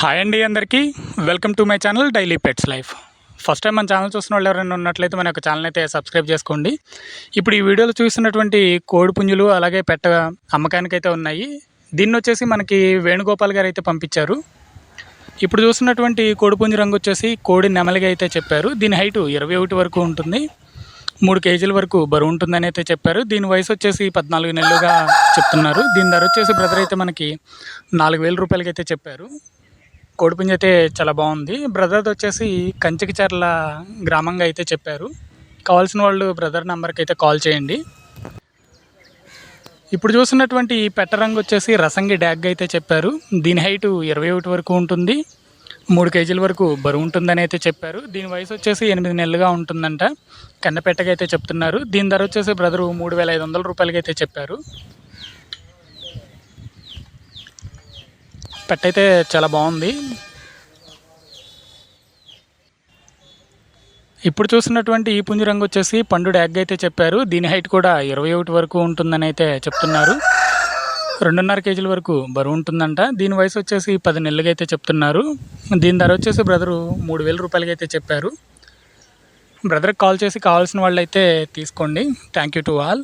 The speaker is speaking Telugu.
హాయ్ అండి అందరికీ. Welcome to my channel daily pets life first time మన ఛానల్ చూస్తున్న వాళ్ళు ఎవరైనా ఉన్నట్లయితే మన యొక్క ఛానల్ అయితే సబ్స్క్రైబ్ చేసుకోండి. ఇప్పుడు ఈ వీడియోలో చూస్తున్నటువంటి కోడి పుంజులు అలాగే పెట్ట అమ్మకానికైతే ఉన్నాయి. దీన్ని వచ్చేసి మనకి వేణుగోపాల్ గారు అయితే పంపించారు. ఇప్పుడు చూస్తున్నటువంటి కోడి పుంజు రంగు వచ్చేసి కోడి నెమలిగా అయితే చెప్పారు. దీని హైటు ఇరవై ఒకటి వరకు ఉంటుంది. మూడు కేజీల వరకు బరువు ఉంటుందని అయితే చెప్పారు. దీని వయసు వచ్చేసి పద్నాలుగు నెలలుగా చెప్తున్నారు. దీని ధర వచ్చేసి బ్రదర్ అయితే మనకి నాలుగు వేల రూపాయలకి అయితే చెప్పారు. కోడిపుంజ అయితే చాలా బాగుంది. బ్రదర్ది వచ్చేసి కంచికిచర్ల గ్రామంగా అయితే చెప్పారు. కావాల్సిన వాళ్ళు బ్రదర్ నెంబర్కి అయితే కాల్ చేయండి. ఇప్పుడు చూసినటువంటి ఈ పెట్ట రంగు వచ్చేసి రసంగి డ్యాగ్ అయితే చెప్పారు. దీని హైటు ఇరవై ఒకటి వరకు ఉంటుంది. మూడు కేజీల వరకు బరువు ఉంటుందని అయితే చెప్పారు. దీని వయసు వచ్చేసి ఎనిమిది నెలలుగా ఉంటుందంట. కన్నపెట్టగా అయితే చెప్తున్నారు. దీని ధర వచ్చేసి బ్రదరు మూడు వేల ఐదు వందల రూపాయలకి అయితే చెప్పారు. పెట్ట అయితే చాలా బాగుంది. ఇప్పుడు చూసినటువంటి ఈ పుంజు రంగు వచ్చేసి పండు డ్యాగ్ అయితే చెప్పారు. దీని హైట్ కూడా ఇరవై ఒకటి వరకు ఉంటుందని అయితే చెప్తున్నారు. రెండున్నర కేజీల వరకు బరువు ఉంటుందంట. దీని వయసు వచ్చేసి పది నెలలుగా అయితే చెప్తున్నారు. దీని ధర వచ్చేసి బ్రదరు మూడు వేల రూపాయలకి అయితే చెప్పారు. బ్రదర్కి కాల్ చేసి కావాల్సిన వాళ్ళు అయితే తీసుకోండి. Thank you to all